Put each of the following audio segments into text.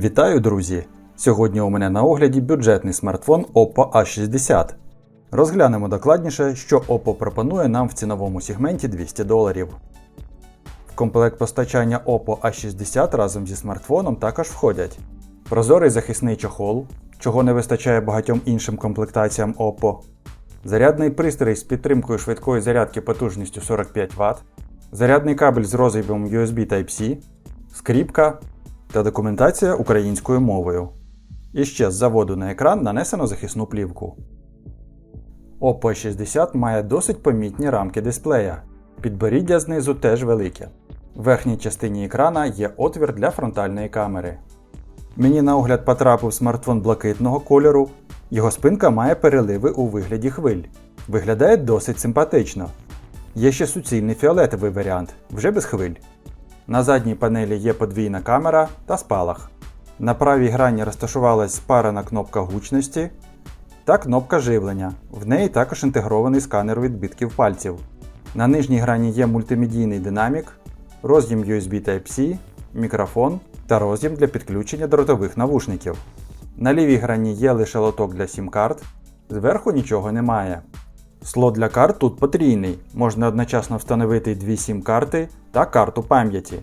Вітаю, друзі! Сьогодні у мене на огляді бюджетний смартфон Oppo A60. Розглянемо докладніше, що Oppo пропонує нам в ціновому сегменті 200 доларів. В комплект постачання Oppo A60 разом зі смартфоном також входять прозорий захисний чохол, чого не вистачає багатьом іншим комплектаціям Oppo, зарядний пристрій з підтримкою швидкої зарядки потужністю 45 Вт, зарядний кабель з роз'ємом USB Type-C, скріпка та документація українською мовою. І ще з заводу на екран нанесено захисну плівку. Oppo 60 має досить помітні рамки дисплея. Підборіддя знизу теж велике. В верхній частині екрана є отвір для фронтальної камери. Мені на огляд потрапив смартфон блакитного кольору. Його спинка має переливи у вигляді хвиль. Виглядає досить симпатично. Є ще суцільний фіолетовий варіант, вже без хвиль. На задній панелі є подвійна камера та спалах. На правій грані розташувалась спарена кнопка гучності та кнопка живлення. В неї також інтегрований сканер відбитків пальців. На нижній грані є мультимедійний динамік, роз'єм USB Type-C, мікрофон та роз'єм для підключення дротових навушників. На лівій грані є лише лоток для сім-карт, зверху нічого немає. Слот для карт тут потрійний, можна одночасно встановити дві сім-карти та карту пам'яті.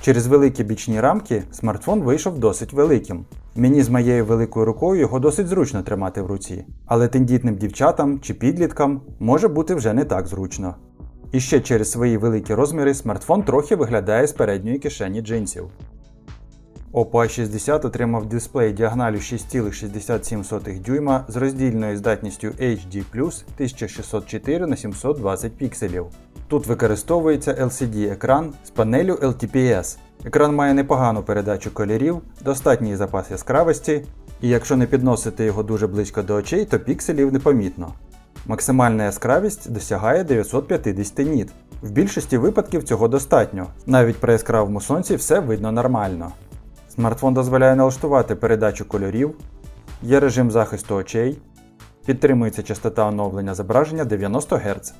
Через великі бічні рамки смартфон вийшов досить великим. Мені з моєю великою рукою його досить зручно тримати в руці, але тендітним дівчатам чи підліткам може бути вже не так зручно. І ще через свої великі розміри смартфон трохи виглядає з передньої кишені джинсів. Oppo A60 отримав дисплей діагоналю 6,67 дюйма з роздільною здатністю HD 1604 на 720 пікселів. Тут використовується LCD-екран з панелю LTPS. Екран має непогану передачу кольорів, достатній запас яскравості, і якщо не підносити його дуже близько до очей, то пікселів непомітно. Максимальна яскравість досягає 950 ніт. В більшості випадків цього достатньо, навіть при яскравому сонці все видно нормально. Смартфон дозволяє налаштувати передачу кольорів, є режим захисту очей, підтримується частота оновлення зображення 90 Гц.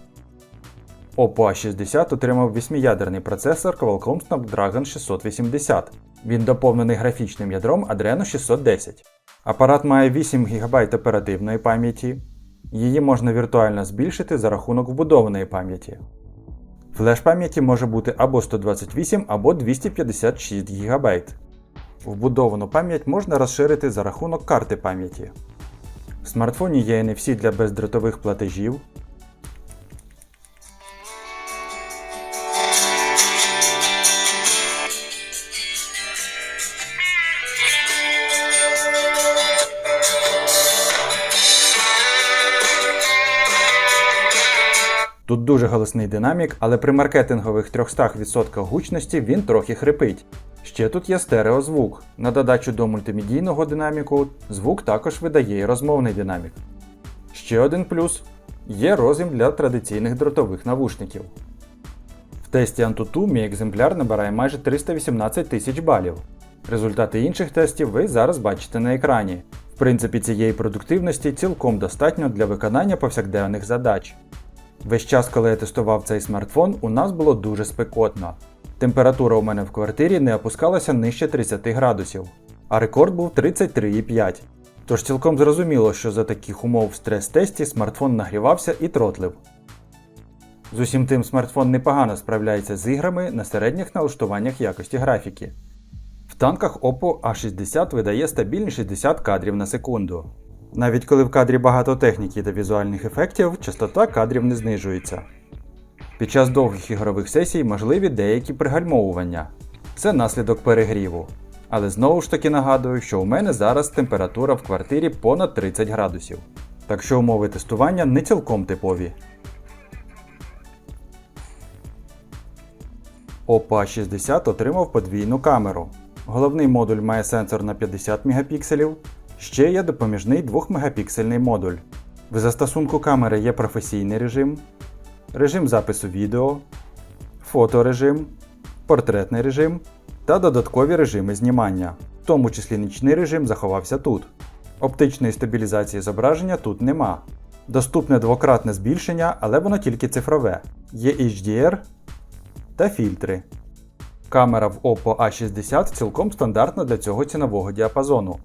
Oppo A60 отримав 8-ядерний процесор Qualcomm Snapdragon 680. Він доповнений графічним ядром Adreno 610. Апарат має 8 ГБ оперативної пам'яті. Її можна віртуально збільшити за рахунок вбудованої пам'яті. Флеш пам'яті може бути або 128, або 256 ГБ. Вбудовану пам'ять можна розширити за рахунок карти пам'яті. В смартфоні є NFC для бездротових платежів. Тут дуже голосний динамік, але при маркетингових 300% гучності він трохи хрипить. Ще тут є стереозвук. На додачу до мультимедійного динаміку звук також видає і розмовний динамік. Ще один плюс є роз'єм для традиційних дротових навушників. В тесті Antutu мій екземпляр набирає майже 318 тисяч балів. Результати інших тестів ви зараз бачите на екрані. В принципі, цієї продуктивності цілком достатньо для виконання повсякденних задач. Весь час, коли я тестував цей смартфон, у нас було дуже спекотно. Температура у мене в квартирі не опускалася нижче 30 градусів, а рекорд був 33,5. Тож цілком зрозуміло, що за таких умов в стрес-тесті смартфон нагрівався і тротлив. З усім тим смартфон непогано справляється з іграми на середніх налаштуваннях якості графіки. В танках Oppo A60 видає стабільні 60 кадрів на секунду. Навіть коли в кадрі багато техніки та візуальних ефектів, частота кадрів не знижується. Під час довгих ігрових сесій можливі деякі пригальмовування. Це наслідок перегріву. Але знову ж таки нагадую, що у мене зараз температура в квартирі понад 30 градусів. Так що умови тестування не цілком типові. Oppo A60 отримав подвійну камеру. Головний модуль має сенсор на 50 мегапікселів, Ще є допоміжний 2-мегапіксельний модуль. В застосунку камери є професійний режим, режим запису відео, фоторежим, портретний режим та додаткові режими знімання, в тому числі нічний режим заховався тут. Оптичної стабілізації зображення тут нема. Доступне двократне збільшення, але воно тільки цифрове. Є HDR та фільтри. Камера в Oppo A60 цілком стандартна для цього цінового діапазону.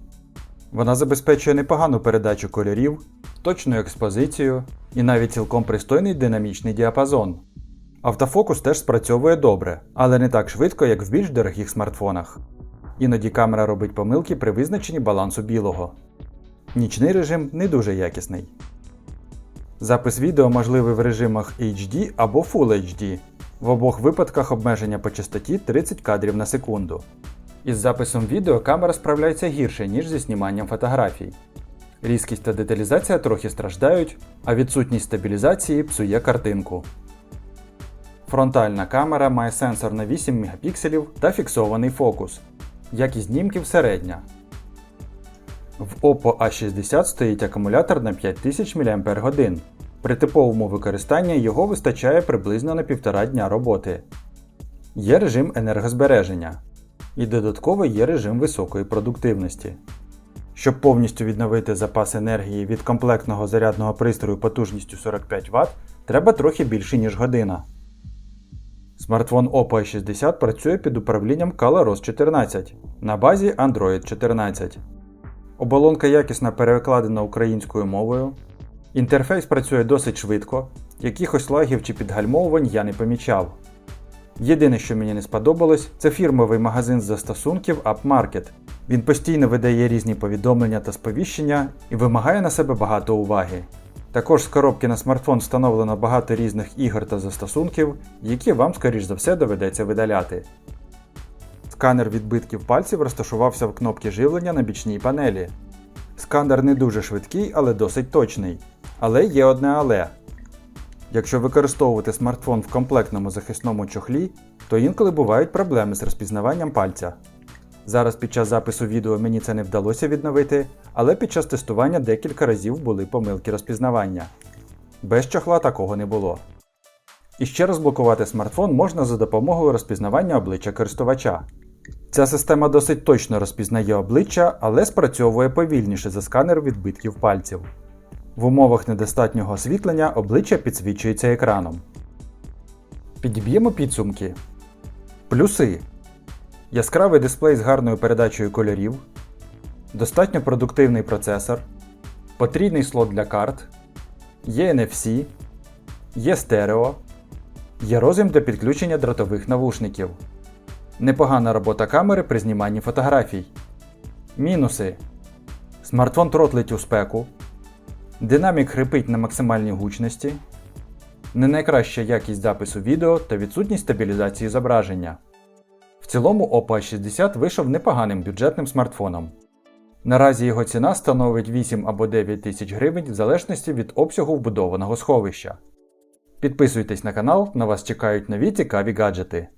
Вона забезпечує непогану передачу кольорів, точну експозицію і навіть цілком пристойний динамічний діапазон. Автофокус теж спрацьовує добре, але не так швидко, як в більш дорогих смартфонах. Іноді камера робить помилки при визначенні балансу білого. Нічний режим не дуже якісний. Запис відео можливий в режимах HD або Full HD. В обох випадках обмеження по частоті 30 кадрів на секунду. Із записом відео камера справляється гірше, ніж зі зніманням фотографій. Різкість та деталізація трохи страждають, а відсутність стабілізації псує картинку. Фронтальна камера має сенсор на 8 Мп та фіксований фокус. Якість знімків середня. В Oppo A60 стоїть акумулятор на 5000 мАч. При типовому використанні його вистачає приблизно на півтора дня роботи. Є режим енергозбереження. І додатково є режим високої продуктивності. Щоб повністю відновити запас енергії від комплектного зарядного пристрою потужністю 45 Вт, треба трохи більше, ніж година. Смартфон Oppo A60 працює під управлінням ColorOS 14 на базі Android 14. Оболонка якісно перекладена українською мовою. Інтерфейс працює досить швидко, якихось лагів чи підгальмовувань я не помічав. Єдине, що мені не сподобалось, це фірмовий магазин з застосунків AppMarket. Він постійно видає різні повідомлення та сповіщення і вимагає на себе багато уваги. Також з коробки на смартфон встановлено багато різних ігор та застосунків, які вам, скоріш за все, доведеться видаляти. Сканер відбитків пальців розташувався в кнопці живлення на бічній панелі. Сканер не дуже швидкий, але досить точний. Але є одне але. Якщо використовувати смартфон в комплектному захисному чохлі, то інколи бувають проблеми з розпізнаванням пальця. Зараз під час запису відео мені це не вдалося відновити, але під час тестування декілька разів були помилки розпізнавання. Без чохла такого не було. І ще розблокувати смартфон можна за допомогою розпізнавання обличчя користувача. Ця система досить точно розпізнає обличчя, але спрацьовує повільніше за сканер відбитків пальців. В умовах недостатнього освітлення обличчя підсвічується екраном. Підіб'ємо підсумки. Плюси. Яскравий дисплей з гарною передачею кольорів. Достатньо продуктивний процесор. Потрійний слот для карт. Є NFC. Є стерео. Є розім для підключення дротових навушників. Непогана робота камери при зніманні фотографій. Мінуси. Смартфон тротлить у спеку. Динамік хрипить на максимальній гучності. Не найкраща якість запису відео та відсутність стабілізації зображення. В цілому Oppo A60 вийшов непоганим бюджетним смартфоном. Наразі його ціна становить 8 або 9 тисяч гривень в залежності від обсягу вбудованого сховища. Підписуйтесь на канал, на вас чекають нові цікаві гаджети.